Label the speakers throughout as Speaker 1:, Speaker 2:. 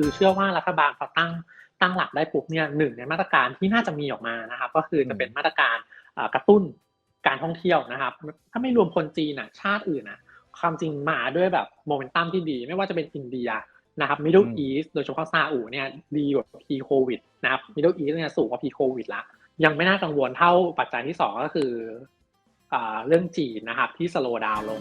Speaker 1: คือเชื่อว่ารัฐบาลพอตั้งตั้งหลักได้ปุ๊บเนี่ยหนึ่งในมาตรการที่น่าจะมีออกมานะครับก็คือจะเป็นมาตรการกระตุ้นการท่องเที่ยวนะครับ ถ้าไม่รวมคนจีนอะชาติอื่นอะความจริงมาด้วยแบบโมเมนตัมที่ดี ไม่ว่าจะเป็นอินเดียนะครับมิดเดิลอีสโดยเฉพาะซาอุเนี่ยดีกว่าพีโควิดนะครับมิดเดิลอีสเนี่ยสูงกว่าพีโควิดละยังไม่น่ากังวลเท่าปัจจัยที่ 2 ก็คือเรื่องจีนนะครับที่สโลว์ดาวลง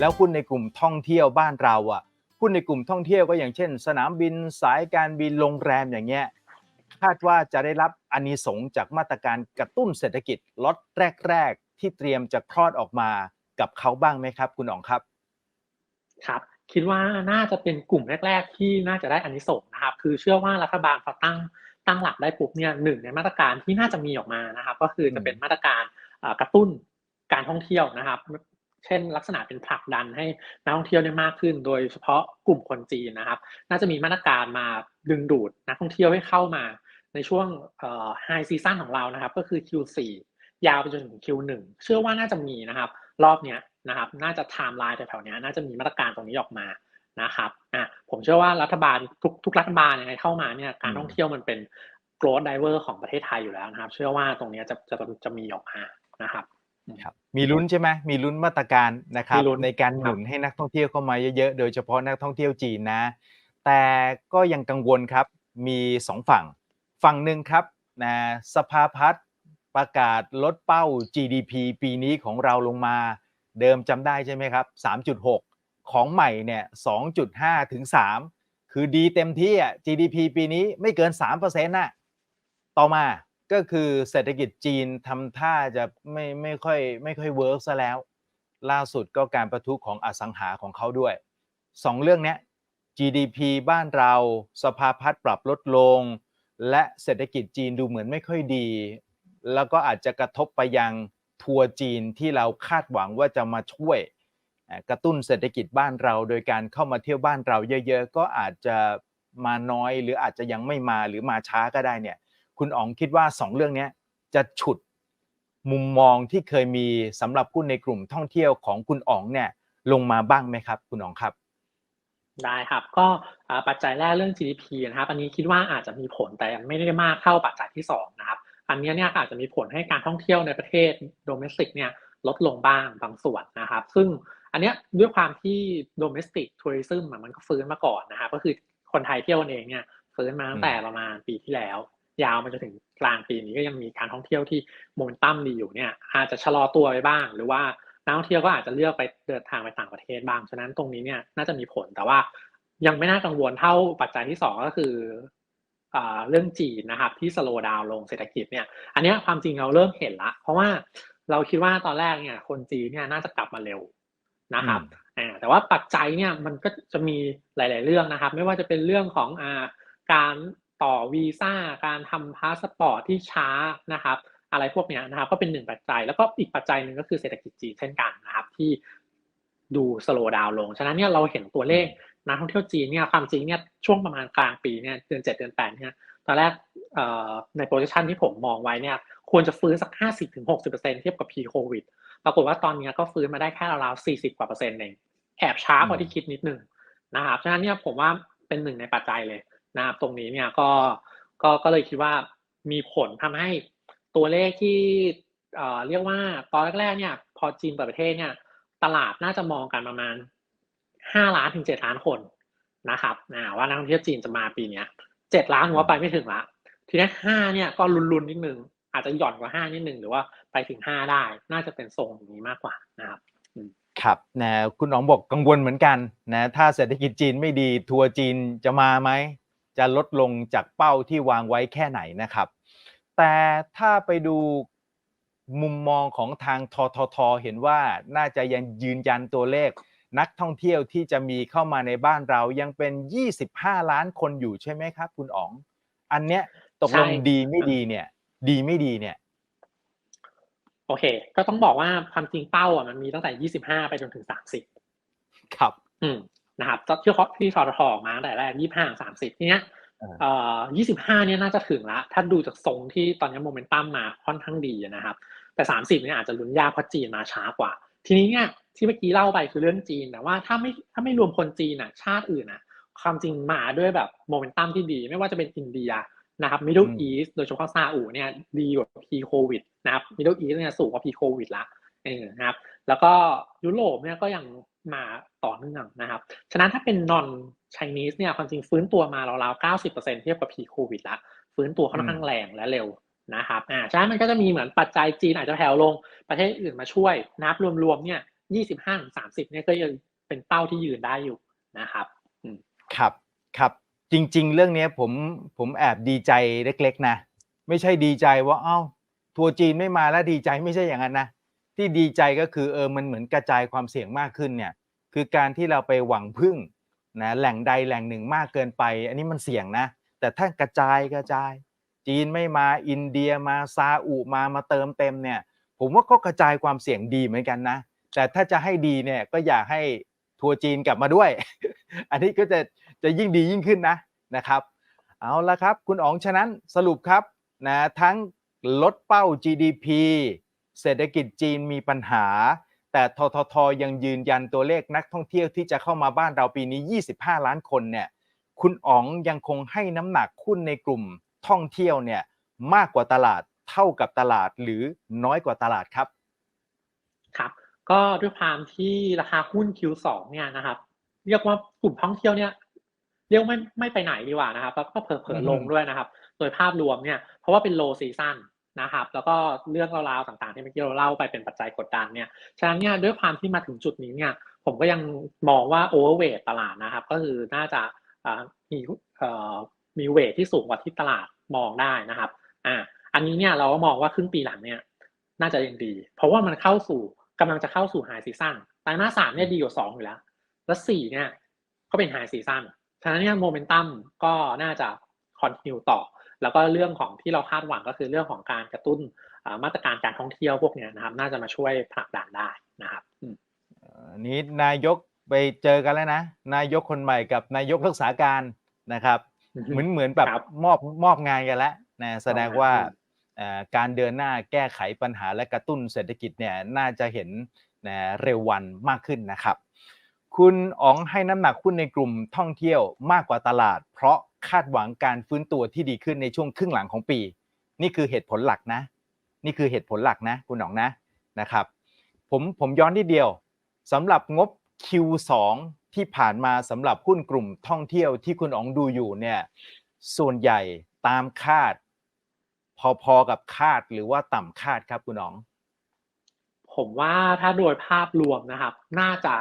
Speaker 2: แล้วหุ้นในกลุ่มท่องเที่ยวบ้านเราอะหุ้นในกลุ่มท่องเที่ยวก็อย่างเช่น สนามบินสายการบินโรงแรมอย่างเงี้ยคาดว่าจะได้รับอานิสงจากมาตรการกระตุ้นเศรษฐกิจล็อตแรก ๆ ที่เตรียมจะคลอดออกมากับเขาบ้างไหมครับ คุณอ๋องครับ
Speaker 1: ครับ คิดว่าน่าจะเป็นกลุ่มแรก ๆ ที่น่าจะได้อานิสงส์นะครับ คือเชื่อว่ารัฐบาลพอตั้งตั้งหลักได้ปุ๊บเนี่ยหนึ่งในมาตรการที่น่าจะมีออกมานะครับ ก็คือจะเป็นมาตรการกระตุ้นการท่องเที่ยวนะครับ เช่น ลักษณะเป็นผลักดันให้นักท่องเที่ยวได้มากขึ้น โดยเฉพาะกลุ่มคนจีนนะครับ น่าจะมีมาตรการมาดึงดูดนักท่องเที่ยวให้เข้ามาในช่วงไฮซีซั่นของเรานะครับ ก็คือ Q4 ยาวไปจนถึง Q1 เชื่อว่าน่าจะมีนะครับ รอบเนี้ยนะครับน่าจะไทม์ไลน์แถวๆนี้น่าจะมีมาตรการตรงนี้ออกมานะครับอะผมเชื่อว่ารัฐบาลทุกทุกรัฐบาลยังไงเข้ามาเนี่ยการท่องเที่ยวมันเป็น growth driver ของประเทศไทยอยู่แล้วนะครับ เชื่อว่าตรงนี้จะจะจะมีออกมานะครับ
Speaker 2: ครับมีลุ้นใช่ไหมมีลุ้นมาตรการนะครับในการหนุนให้นักท่องเที่ยวเข้ามาเยอะๆ โดยเฉพาะนักท่องเที่ยวจีนนะ แต่ก็ยังกังวลครับ มีสองฝั่ง ฝั่งหนึ่งครับนะสภาพัฒน์ประกาศลดเป้า GDP ปีนี้ของเราลงมา เดิมจำได้ใช่ไหมครับ 3.6 ของใหม่เนี่ย 2.5 ถึง 3 คือดีเต็มที่อะ GDP ปีนี้ไม่เกิน3%น่ะต่อมา ก็คือเศรษฐกิจจีนทำท่าจะไม่ไม่ค่อยไม่ค่อยเวิร์กซะแล้ว ล่าสุดก็การประทุของอสังหาของเขาด้วยสองเรื่องนี้ GDP บ้านเราสภาพัฒน์ปรับลดลง และเศรษฐกิจจีนดูเหมือนไม่ค่อยดี แล้วก็อาจจะกระทบไปยังทัวร์จีนที่เราคาดหวังว่าจะมาช่วย กระตุ้นเศรษฐกิจบ้านเรา โดยการเข้ามาเที่ยวบ้านเราเยอะ ๆ ก็อาจจะมาน้อย หรืออาจจะยังไม่มาหรือมาช้าก็ได้เนี่ย คุณอ๋องคิดว่า 2 เรื่องนี้จะฉุดมุมมองที่เคยมีสำหรับหุ้นในกลุ่มท่องเที่ยวของคุณอ๋องเนี่ยลงมาบ้างไหมครับ คุณอ๋องครับ
Speaker 1: ได้ครับ ก็ปัจจัยแรกเรื่อง GDP นะครับ อันนี้คิดว่าอาจจะมีผลแต่ไม่ได้มากเท่าปัจจัยที่2นะครับ อันนี้เนี่ยอาจจะมีผลให้การท่องเที่ยวในประเทศโดเมสติกเนี่ยลดลงบ้างบางส่วนนะครับ ซึ่งอันนี้ด้วยความที่โดเมสติกทัวริซึมมันก็ฟื้นมาก่อนนะครับก็คือคนไทยเที่ยวเองเนี่ยฟื้นมาตั้งแต่ประมาณปีที่แล้ว ยาวมาจนถึงกลางปีนี้ก็ยังมีการท่องเที่ยวที่โมเมนตัมดีอยู่เนี่ยอาจจะชะลอตัวไปบ้าง หรือว่านักท่องเที่ยวก็อาจจะเลือกไปเดินทางไปต่างประเทศบ้าง ฉะนั้นตรงนี้เนี่ยน่าจะมีผลแต่ว่ายังไม่น่ากังวลเท่าปัจจัยที่ 2 ก็คือเรื่องจีนนะครับที่สโลว์ดาวลงเศรษฐกิจเนี่ยอันนี้ความจริงเราเริ่มเห็นละ เพราะว่าเราคิดว่าตอนแรกเนี่ยคนจีนเนี่ยน่าจะกลับมาเร็วนะครับแต่ว่าปัจจัยเนี่ยมันก็จะมีหลาย ๆ เรื่องนะครับ ไม่ว่าจะเป็นเรื่องของอการ ต่อวีซ่าการทำพาสปอร์ตที่ช้านะครับอะไรพวกนี้นะครับก็เป็นหนึ่งปัจจัยแล้วก็อีกปัจจัยหนึ่งก็คือเศรษฐกิจจีนเช่นกันนะครับที่ดูสโลว์ดาวลง ฉะนั้นเนี่ยเราเห็นตัวเลขนักท่องเที่ยวจีนเนี่ยความจริงเนี่ยช่วงประมาณกลางปีเนี่ยเดือนเจ็ดเดือนแปดเนี่ยตอนแรกในโปรเจคชันที่ผมมองไว้เนี่ยควรจะฟื้นสักห้าสิบถึงหกสิบเปอร์เซ็นเทียบกับพีโควิดปรากฏว่าตอนนี้ก็ฟื้นมาได้แค่ราวๆสี่สิบกว่าเปอร์เซ็นต์เองแอบช้ากว่าที่คิดนิดนึงนะครับฉะนั้นเนี่ยผมว่าเป็นหนึ่งในปัจจัยเลย นะครับตรงนี้เนี่ยก็ก็ก็เลยคิดว่ามีผลทำให้ตัวเลขที่เอ่อเรียกว่าตอนแรกๆเนี่ยพอจีนเปิดประเทศเนี่ยตลาดน่าจะมองกันประมาณห้าล้านถึงเจ็ดล้านคนนะครับนะว่านักท่องเที่ยวจีนจะมาปีเนี้ยเจ็ดล้านหัวไปไม่ถึงละทีนี้ห้าเนี่ยก็ลุนๆนิดนึงอาจจะหย่อนกว่าห้านิดนึงหรือว่าไปถึงห้าได้ น่าจะเป็นทรงนี้มากกว่านะครับ
Speaker 2: ครับนะคุณน้องบอกกังวลเหมือนกันนะถ้าเศรษฐกิจจีนไม่ดีทัวร์จีนจะมาไหม จะลดลงจากเป้าที่วางไว้แค่ไหนนะครับ แต่ถ้าไปดูมุมมองของทางททท เห็นว่าน่าจะยังยืนยันตัวเลข นักท่องเที่ยวที่จะมีเข้ามาในบ้านเรายังเป็น 25 ล้านคนอยู่ใช่ไหมครับ คุณอ๋อง อันเนี้ยตกลงดีไม่ดีเนี่ย ดีไม่ดีเนี่ย
Speaker 1: โอเค ก็ต้องบอกว่าความจริงเป้าอะมันมีตั้งแต่ 25 ไปจนถึง 30
Speaker 2: ครับ
Speaker 1: อืม นะครับที่เขาที่ทททมาแต่แรกยี่ห้าสามสิบทีเนี้ยเอ่อ25เนี่ยน่าจะถึงละ ถ้าดูจากทรงที่ตอนนี้โมเมนตัมมาค่อนข้างดีนะครับ แต่30เนี่ยอาจจะลุ้นยากเพราะจีนมาช้ากว่า ทีนี้เนี่ยที่เมื่อกี้เล่าไปคือเรื่องจีน แต่ว่าถ้าไม่ถ้าไม่รวมคนจีนอะชาติอื่นอะความจริงมาด้วยแบบโมเมนตัมที่ดี ไม่ว่าจะเป็นอินเดียนะครับมิดเดิลอีสโดยเฉพาะซาอุเนี่ยดีกว่าพีโควิดนะครับมิดเดิลอีสเนี่ยสูงกว่าพีโควิดละ เออนะครับ แล้วก็ยุโรปเนี่ยก็ยังมาต่อเนื่องนะครับ ฉะนั้นถ้าเป็นนอนไชนีสเนี่ยความจริงฟื้นตัวมาราวๆเก้าสิบเปอร์เซ็นเทียบกับพีโควิดละ ฟื้นตัวค่อนข้างแรงและเร็วนะครับ อ่า ฉะนั้นมันก็จะมีเหมือนปัจจัยจีนอาจจะแผ่วลง ประเทศอื่นมาช่วยนับรวมๆ เนี่ยยี่สิบห้าถึงสามสิบเนี่ยก็ยังเป็นเป้าที่ยืนได้อยู่นะครับ
Speaker 2: ครับ ครับ จริง ๆ เรื่องนี้ผมผมแอบดีใจเล็ก ๆ นะ ไม่ใช่ดีใจว่า เอ้า ทัวร์จีนไม่มาแล้วดีใจไม่ใช่อย่างนั้นนะ ที่ดีใจก็คือเออมันเหมือนกระจายความเสี่ยงมากขึ้นเนี่ยคือการที่เราไปหวังพึ่งนะแหล่งใดแหล่งหนึ่งมากเกินไป อันนี้มันเสี่ยงนะ แต่ถ้ากระจายกระจาย จีนไม่มาอินเดียมาซาอุมามาเติมเต็มเนี่ยผมว่าก็กระจายความเสี่ยงดีเหมือนกันนะ แต่ถ้าจะให้ดีเนี่ยก็อยากให้ทัวร์จีนกลับมาด้วย อันนี้ก็จะจะยิ่งดียิ่งขึ้นนะนะครับ เอาละครับ คุณอ๋องฉะนั้นสรุปครับนะทั้งลดเป้า GDP เศรษฐกิจจีนมีปัญหา แต่ทททยังยืนยันตัวเลขนักท่องเที่ยวที่จะเข้ามาบ้านเราปีนี้ 25 ล้านคนเนี่ยคุณอ๋องยังคงให้น้ำหนักหุ้นในกลุ่มท่องเที่ยวเนี่ยมากกว่าตลาดเท่ากับตลาดหรือน้อยกว่าตลาดครับ
Speaker 1: ครับ ก็ด้วยความที่ราคาหุ้น Q2 เนี่ยนะครับเรียกว่ากลุ่มท่องเที่ยวเนี่ยเรียกไม่ไม่ไปไหนดีกว่านะครับแล้วก็เผลอๆลงด้วยนะครับ โดยภาพรวมเนี่ยเพราะว่าเป็น low season น นะครับ แล้วก็เรื่องราวๆต่างๆ ที่เมื่อกี้เราเล่าไปเป็นปัจจัยกดดันเนี่ยฉะนั้นเนี่ยด้วยความที่มาถึงจุดนี้เนี่ยผมก็ยังมองว่า overweight ตลาดนะครับ ก็คือน่าจะมีมีเวทที่สูงกว่าที่ตลาดมองได้นะครับอ่าอันนี้เนี่ยเราก็มองว่าครึ่งปีหลังเนี่ยน่าจะยังดี เพราะว่ามันเข้าสู่กำลังจะเข้าสู่ไฮซีซั่นไตรมาสสามเนี่ยดีกว่าสองอยู่แล้ว แล้วสี่เนี่ยก็เป็นไฮซีซั่นฉะนั้นเนี่ยโมเมนตัมก็น่าจะคอนติเนียต่อ แล้วก็เรื่องของที่เราคาดหวังก็คือเรื่องของการกระตุ้นมาตรการการท่องเที่ยวพวกนี้นะครับ น่าจะมาช่วยผลักดันได้นะครับ
Speaker 2: นี้นายกไปเจอกันแล้วนะ นายกคนใหม่กับนายกรักษาการนะครับ เหมือนเหมือนแบบมอบมอบงานกันแล้วนะแสดงว่าการเดินหน้าแก้ไขปัญหาและกระตุ้นเศรษฐกิจเนี่ยน่าจะเห็นเร็ววันมากขึ้นนะครับ คุณอ๋องให้น้ำหนักหุ้นในกลุ่มท่องเที่ยวมากกว่าตลาด เพราะ คาดหวังการฟื้นตัวที่ดีขึ้นในช่วงครึ่งหลังของปี นี่คือเหตุผลหลักนะ นี่คือเหตุผลหลักนะ คุณอ๋องนะนะครับ ผมผมย้อนที่เดียวสำหรับงบ Q2 ที่ผ่านมาสำหรับหุ้นกลุ่มท่องเที่ยวที่คุณอ๋องดูอยู่เนี่ยส่วนใหญ่ตามคาด พอๆกับคาดหรือว่าต่ำคาดครับคุณอ๋อง
Speaker 1: ผมว่าถ้าโดยภาพรวมนะครับ น่าจะ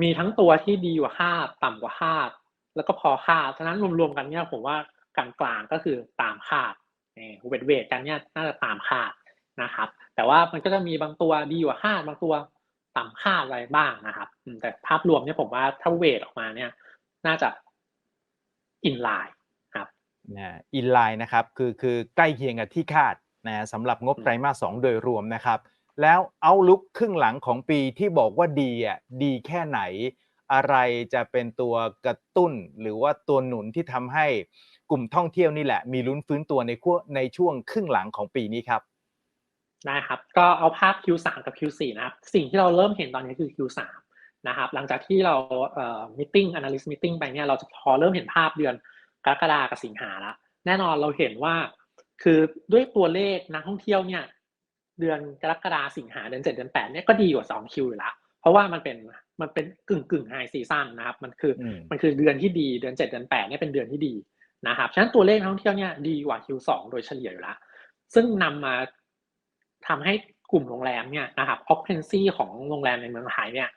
Speaker 1: มีทั้งตัวที่ดีกว่าคาด ต่ำกว่าคาด แล้วก็พอคาดฉะนั้นรวมๆกันเนี่ยผมว่ากลางๆก็คือตามคาดเวทเวทกันเนี่ยน่าจะตามคาดนะครับ แต่ว่ามันก็จะมีบางตัวดีกว่าคาดบางตัวต่ำคาดอะไรบ้างนะครับแต่ภาพรวมเนี่ยผมว่าถ้าเวทออกมาเนี่ย น่าจะอินไลน์ครับ
Speaker 2: นะอินไลน์นะครับคือคือใกล้เคียงกับที่คาดนะสำหรับงบไตรมาสสองโดยรวมนะครับ แล้วเอาลุกครึ่งหลังของปีที่บอกว่าดีอะดีแค่ไหน อะไรจะเป็นตัวกระตุ้น หรือว่าตัวหนุนที่ทำให้กลุ่มท่องเที่ยวนี่แหละ มีลุ้นฟื้นตัวในขั้วในช่วงครึ่งหลังของปีนี้ครับ
Speaker 1: ได้ครับก็เอาภาพ Q3 กับ Q4 นะครับสิ่งที่เราเริ่มเห็นตอนนี้คือ Q3 นะครับหลังจากที่เราเอ่อ meeting analyst meeting ไปเนี่ยเราจะพอเริ่มเห็นภาพเดือนกรกฎากับสิงหาแล้วแน่นอนเราเห็นว่า คือด้วยตัวเลขนักท่องเที่ยวเนี่ยเดือนกรกฎาสิงหาเดือนเจ็ดเดือนแปดเนี่ยก็ดีกว่าสองคิวอยู่แล้วเพราะว่ามันเป็น มันเป็นกึ่งกึ่งไฮซีซั่นนะครับ มันคือมันคือเดือนที่ดีเดือนเจ็ดเดือนแปดเนี่ยเป็นเดือนที่ดีนะครับฉะนั้นตัวเลขท่องเที่ยวเนี่ยดีกว่า Q2 โดยเฉลี่ยอยู่แล้วซึ่งนำมาทำให้กลุ่มโรงแรมเนี่ยนะครับ occupancy ของโรงแรมในเมืองไทยเนี่ย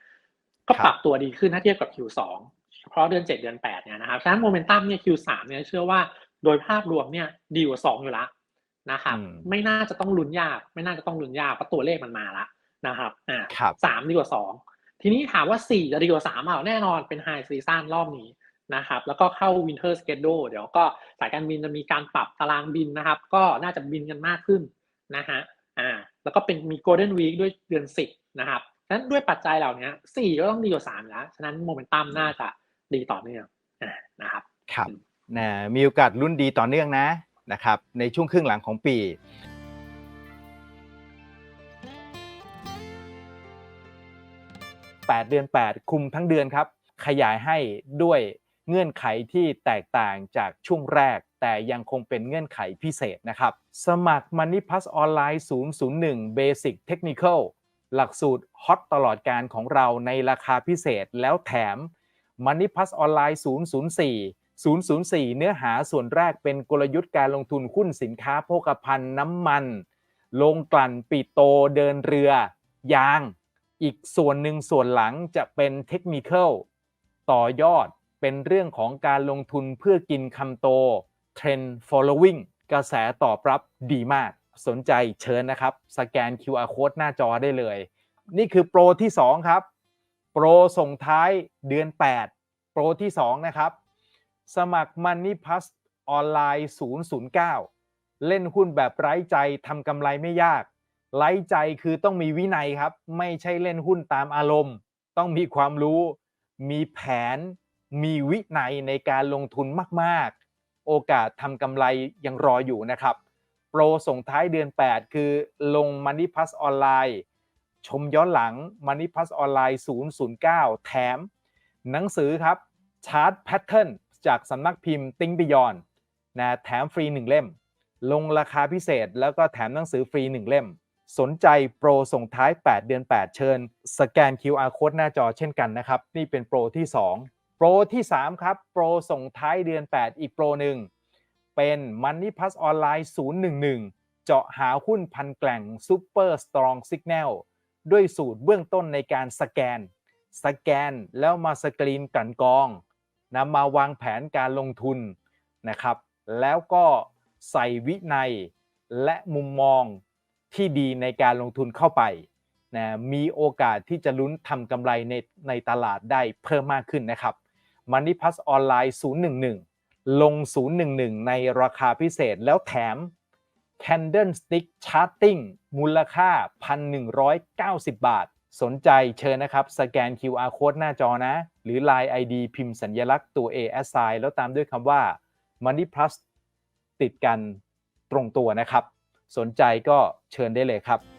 Speaker 1: ก็ปรับตัวดีขึ้นถ้าเทียบกับ Q2 เฉพาะเดือนเจ็ดเดือนแปดเนี่ยนะครับ ฉะนั้นโมเมนตัมเนี่ย Q3 เนี่ยเชื่อว่าโดยภาพรวมเนี่ยดีกว่าสองอยู่แล้วนะครับ ไม่น่าจะต้องลุ้นยาก ไม่น่าจะต้องลุ้นยากเพราะตัวเลขมันมาละนะครับอ่าสามดีกว่าสอง ทีนี้ถามว่าสี่จะดีกว่าสามเอาแน่นอนเป็นไฮซีซั่นรอบนี้นะครับแล้วก็เข้าวินเทอร์สเกจโดเดี๋ยวก็สายการบินจะมีการปรับตารางบินนะครับ ก็น่าจะบินกันมากขึ้นนะฮะอ่าแล้วก็เป็นมีโกลเด้นวีคด้วยเดือนสิบนะครับนั้นด้วยปัจจัยเหล่านี้สี่ก็ต้องดีกว่าสามแล้ว ฉะนั้นโมเมนตัมน่าจะดีต่อเนื่องนะครับ
Speaker 2: ครับนะมีโอกาสลุ้นดีต่อเนื่องนะนะครับในช่วงครึ่งหลังของปี 8 เดือน 8 คุมทั้งเดือนครับ ขยายให้ด้วยเงื่อนไขที่แตกต่างจากช่วงแรก แต่ยังคงเป็นเงื่อนไขพิเศษนะครับ สมัคร Money Plus ออนไลน์ 001 Basic Technical หลักสูตรฮอตตลอดการของเราในราคาพิเศษแล้วแถม Money Plus ออนไลน์ 004 004 เนื้อหาส่วนแรกเป็นกลยุทธ์การลงทุนหุ้นสินค้าโภคภัณฑ์น้ำมัน ลงกลั่นปิโตเดินเรือ ยาง อีกส่วนหนึ่งส่วนหลังจะเป็นเทคนิคลต่อยอดเป็นเรื่องของการลงทุนเพื่อกินคำโต Trend following กระแสตอบรับดีมาก สนใจเชิญนะครับ สแกน QR code หน้าจอได้เลย นี่คือโปรที่ 2 ครับ โปรส่งท้ายเดือน 8 โปรที่ 2 นะครับ สมัคร Money Plus ออนไลน์ 009 เล่นหุ้นแบบไร้ใจทำกำไรไม่ยาก ไร้ใจคือต้องมีวินัยครับ ไม่ใช่เล่นหุ้นตามอารมณ์ ต้องมีความรู้ มีแผน มีวินัยในการลงทุนมาก ๆ โอกาสทำกำไรยังรออยู่นะครับ โปรส่งท้ายเดือน 8 คือลง Money Plus ออนไลน์ชมย้อนหลัง Money Plus ออนไลน์ 009 แถม หนังสือครับชาร์ตแพทเทิร์นจากสำนักพิมพ์ Think Beyond นะแถมฟรี 1 เล่ม ลงราคาพิเศษแล้วก็แถมหนังสือฟรี 1 เล่ม สนใจโปรส่งท้าย 8 เดือน 8 เชิญ สแกน QR Code หน้าจอเช่นกันนะครับ นี่เป็นโปรที่ 2 โปรที่ 3 ครับ โปรส่งท้ายเดือน 8 อีกโปรหนึ่งเป็น Money Plus ออนไลน์011 เจาะหาหุ้นพันแกล่ง Super Strong Signal ด้วยสูตรเบื้องต้นในการสแกน สแกนแล้วมาสกรีนกลั่นกองนำมาวางแผนการลงทุนนะครับ แล้วก็ใส่วินัยและมุมมอง ที่ดีในการลงทุนเข้าไปนะมีโอกาสที่จะลุ้นทำกำไรในในตลาดได้เพิ่มมากขึ้นนะครับ Money Plus ออนไลน์ 011 ลง 011 ในราคาพิเศษแล้วแถม Candlestick Charting มูลค่า 1,190 บาท สนใจเชิญนะครับ สแกน QR Code หน้าจอนะ หรือ Line ID พิมพ์สัญลักษณ์ตัว A S I แล้วตามด้วยคำว่า Money Plus ติดกันตรงตัวนะครับ สนใจก็เชิญได้เลยครับ